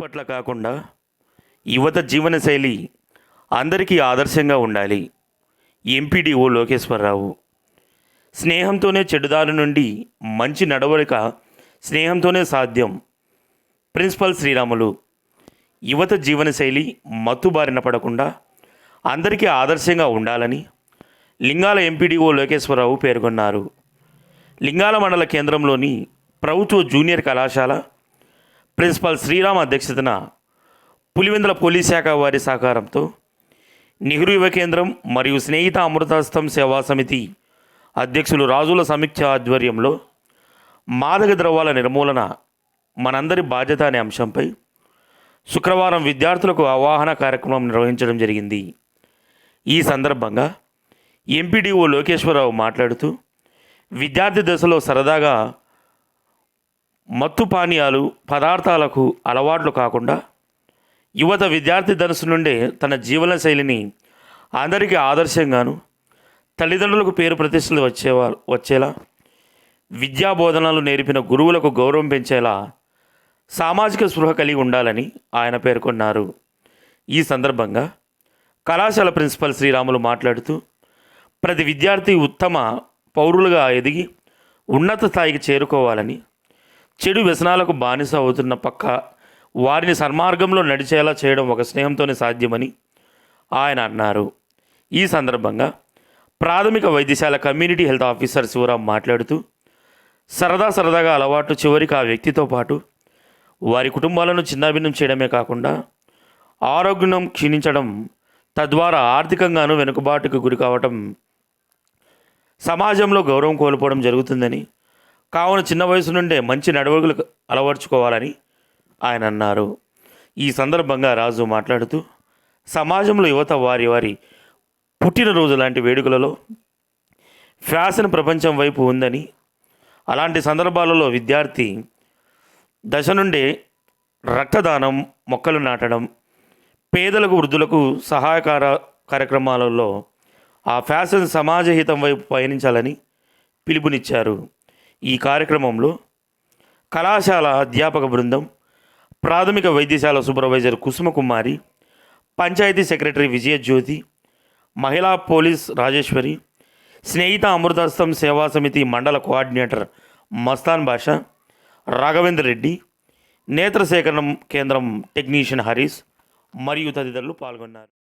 పట్ల కాకుండా యువత జీవనశైలి అందరికీ ఆదర్శంగా ఉండాలి. ఎంపీడీఓ లోకేశ్వరరావు. స్నేహంతోనే చెడుదారి నుండి మంచి నడవడిక స్నేహంతోనే సాధ్యం. ప్రిన్సిపల్ శ్రీరాములు యువత జీవనశైలి మత్తుబారిన పడకుండా అందరికీ ఆదర్శంగా ఉండాలని లింగాల ఎంపీడీఓ లోకేశ్వరరావు పేర్కొన్నారు. లింగాల మండల కేంద్రంలోని ప్రభుత్వ జూనియర్ కళాశాల ప్రిన్సిపాల్ శ్రీరామ్ అధ్యక్షతన పులివెందుల పోలీస్ శాఖ వారి సహకారంతో నెహ్రూ యువ కేంద్రం మరియు స్నేహిత అమృతాస్తం సేవా సమితి అధ్యక్షులు రాజుల సమీక్ష ఆధ్వర్యంలో మాదక ద్రవ్యాల నిర్మూలన మనందరి బాధ్యత అనే అంశంపై శుక్రవారం విద్యార్థులకు అవగాహన కార్యక్రమం నిర్వహించడం జరిగింది. ఈ సందర్భంగా ఎంపీడీఓ లోకేశ్వరరావు మాట్లాడుతూ విద్యార్థి దశలో సరదాగా మత్తు పానీయాలు పదార్థాలకు అలవాట్లు కాకుండా యువత విద్యార్థి ధనసు నుండే తన జీవన శైలిని అందరికీ ఆదర్శంగాను తల్లిదండ్రులకు పేరు ప్రతిష్టలు వచ్చేవా వచ్చేలా విద్యా బోధనలు నేర్పిన గురువులకు గౌరవం పెంచేలా సామాజిక స్పృహ కలిగి ఉండాలని ఆయన పేర్కొన్నారు. ఈ సందర్భంగా కళాశాల ప్రిన్సిపల్ శ్రీరాములు మాట్లాడుతూ ప్రతి విద్యార్థి ఉత్తమ పౌరులుగా ఎదిగి ఉన్నత స్థాయికి చేరుకోవాలని చెడు వ్యసనాలకు బానిస అవుతున్న పక్క వారిని సన్మార్గంలో నడిచేలా చేయడం ఒక స్నేహంతోనే సాధ్యమని ఆయన అన్నారు. ఈ సందర్భంగా ప్రాథమిక వైద్యశాల కమ్యూనిటీ హెల్త్ ఆఫీసర్ శివరాం మాట్లాడుతూ సరదా సరదాగా అలవాటు చివరికి ఆ వ్యక్తితో పాటు వారి కుటుంబాలను చిన్నాభిన్నం చేయడమే కాకుండా ఆరోగ్యం క్షీణించడం తద్వారా ఆర్థికంగాను వెనుకబాటుకు గురి కావటం సమాజంలో గౌరవం కోల్పోవడం జరుగుతుందని కావున చిన్న వయసు నుండే మంచి నడవడుగులు అలవర్చుకోవాలని ఆయన అన్నారు. ఈ సందర్భంగా రాజు మాట్లాడుతూ సమాజంలో యువత వారి వారి పుట్టినరోజు లాంటి వేడుకలలో ఫ్యాషన్ ప్రపంచం వైపు ఉందని అలాంటి సందర్భాలలో విద్యార్థి దశ నుండే రక్తదానం మొక్కలు నాటడం పేదలకు వృద్ధులకు సహాయకార కార్యక్రమాలలో ఆ ఫ్యాషన్ సమాజహితం వైపు పయనించాలని పిలుపునిచ్చారు. ఈ కార్యక్రమంలో కళాశాల అధ్యాపక బృందం ప్రాథమిక వైద్యశాల సూపర్వైజర్ కుసుమకుమారి పంచాయతీ సెక్రటరీ విజయజ్యోతి మహిళా పోలీస్ రాజేశ్వరి స్నేహిత అమృతాస్తం సేవా సమితి మండల కోఆర్డినేటర్ మస్తాన్ భాష రాఘవేంద్ర రెడ్డి నేత్ర సేకరణ కేంద్రం టెక్నీషియన్ హరీష్ మరియు తదితరులు పాల్గొన్నారు.